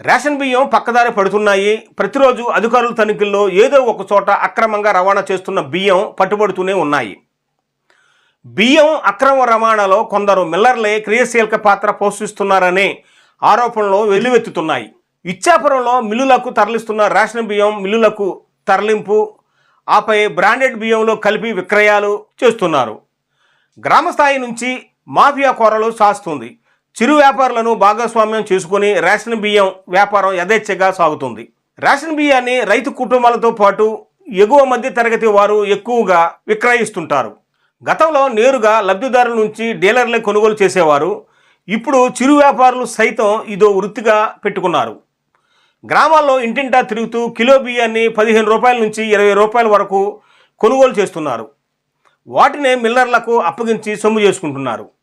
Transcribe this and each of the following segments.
Ration బియ్యం పక్కదారి పడుతున్నాయి. ప్రతిరోజు అధికారుల తనిఖీల్లో ఏదో ఒక చోట అక్రమంగా రవాణా చేస్తున్న బియ్యం పట్టుబడుతూనే ఉన్నాయి. బియ్యం అక్రమ రవాణాలో కొందరు మిల్లర్లే క్రియాశీలక పాత్ర పోషిస్తున్నారనే ఆరోపణలు వెల్లువెత్తుతున్నాయి. ఇచ్చాపురంలో మిల్లులకు తరలిస్తున్న రేషన్ బియ్యం మిల్లులకు తరలింపు ఆపై బ్రాండెడ్ బియ్యంలో కలిపి విక్రయాలు చేస్తున్నారు. గ్రామ స్థాయి నుంచి మాఫియా కోరలు సాస్తుంది చిరు వ్యాపారులను భాగస్వామ్యం చేసుకుని రేషన్ బియ్యం వ్యాపారం యథేచ్ఛగా సాగుతుంది. రేషన్ బియ్యాన్ని రైతు కుటుంబాలతో పాటు ఎగువ మధ్య తరగతి వారు ఎక్కువగా విక్రయిస్తుంటారు. గతంలో నేరుగా లబ్ధిదారుల నుంచి డీలర్లే కొనుగోలు చేసేవారు. ఇప్పుడు చిరు వ్యాపారులు సైతం ఇదో వృత్తిగా పెట్టుకున్నారు. గ్రామాల్లో ఇంటింటా తిరుగుతూ కిలో బియ్యాన్ని పదిహేను రూపాయల నుంచి ఇరవై రూపాయల వరకు కొనుగోలు చేస్తున్నారు. వాటినే మిల్లర్లకు అప్పగించి సొమ్ము చేసుకుంటున్నారు.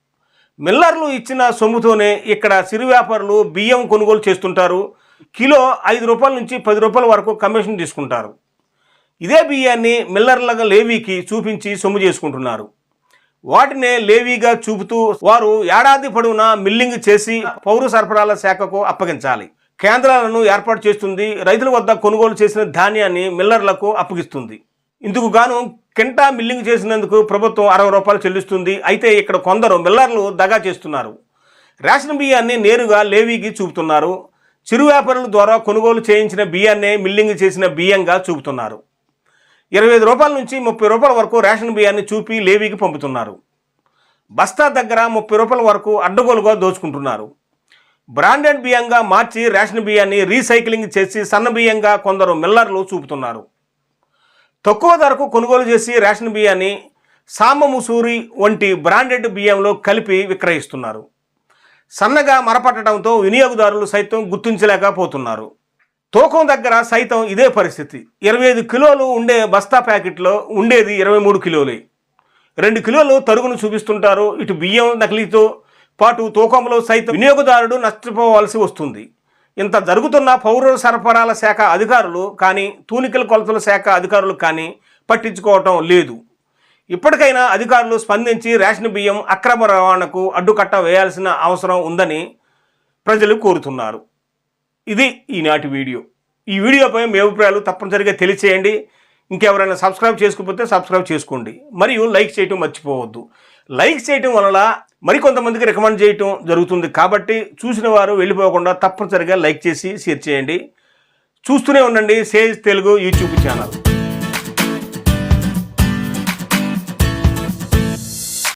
మిల్లర్లు ఇచ్చిన సొమ్ముతోనే ఇక్కడ సిరు వ్యాపారులు బియ్యం కొనుగోలు చేస్తుంటారు. కిలో ఐదు రూపాయల నుంచి పది రూపాయల వరకు కమిషన్ తీసుకుంటారు. ఇదే బియ్యాన్ని మిల్లర్లగా లేవీకి చూపించి సొమ్ము చేసుకుంటున్నారు. వాటినే లేవీగా చూపుతూ వారు ఏడాది పొడవునా మిల్లింగ్ చేసి పౌర సరఫరాల శాఖకు అప్పగించాలి. కేంద్రాలను ఏర్పాటు చేస్తుంది. రైతుల వద్ద కొనుగోలు చేసిన ధాన్యాన్ని మిల్లర్లకు అప్పగిస్తుంది. ఇందుకు గాను కింటా మిల్లింగ్ చేసినందుకు ప్రభుత్వం అరవై రూపాయలు చెల్లిస్తుంది. అయితే ఇక్కడ కొందరు మిల్లర్లు దగా చేస్తున్నారు. రేషన్ బియ్యాన్ని నేరుగా లేవీకి చూపుతున్నారు. చిరు వ్యాపారుల ద్వారా కొనుగోలు చేయించిన బియ్యాన్నే మిల్లింగ్ చేసిన బియ్యంగా చూపుతున్నారు. ఇరవై ఐదు రూపాయల నుంచి ముప్పై రూపాయల వరకు రేషన్ బియ్యాన్ని చూపి లేవీకి పంపుతున్నారు. బస్తా దగ్గర ముప్పై రూపాయల వరకు అడ్డగోలుగా దోచుకుంటున్నారు. బ్రాండెడ్ బియ్యంగా మార్చి రేషన్ బియ్యాన్ని రీసైక్లింగ్ చేసి సన్న బియ్యంగా కొందరు మిల్లర్లు చూపుతున్నారు. తక్కువ ధరకు కొనుగోలు చేసి రేషన్ బియ్యాన్ని సామ వంటి బ్రాండెడ్ బియ్యంలో కలిపి విక్రయిస్తున్నారు. సన్నగా మరపట్టడంతో వినియోగదారులు సైతం గుర్తించలేకపోతున్నారు. తూకం దగ్గర సైతం ఇదే పరిస్థితి. ఇరవై ఐదు కిలోలు ఉండే బస్తా ప్యాకెట్లో ఉండేది ఇరవై మూడు కిలోలే. రెండు కిలోలు తరుగును చూపిస్తుంటారు. ఇటు బియ్యం నకిలీతో పాటు తూకంలో సైతం వినియోగదారుడు నష్టపోవాల్సి వస్తుంది. ఇంత జరుగుతున్న పౌర సరఫరాల శాఖ అధికారులు కానీ తూనికల కొలతల శాఖ అధికారులు కానీ పట్టించుకోవటం లేదు. ఇప్పటికైనా అధికారులు స్పందించి రేషన్ బియ్యం అక్రమ రవాణాకు అడ్డుకట్ట వేయాల్సిన అవసరం ఉందని ప్రజలు కోరుతున్నారు. ఇది ఈనాటి వీడియో. ఈ వీడియోపై మీ అభిప్రాయాలు తప్పనిసరిగా తెలియచేయండి. ఇంకెవరైనా సబ్స్క్రైబ్ చేసుకోకపోతే సబ్స్క్రైబ్ చేసుకోండి. మరియు లైక్ చేయటం మర్చిపోవద్దు. లైక్ చేయటం వలన మరికొంతమందికి రికమెండ్ చేయటం జరుగుతుంది. కాబట్టి చూసిన వారు వెళ్ళిపోకుండా తప్పనిసరిగా లైక్ చేసి షేర్ చేయండి. చూస్తూనే ఉండండి. Sage Telugu YouTube channel.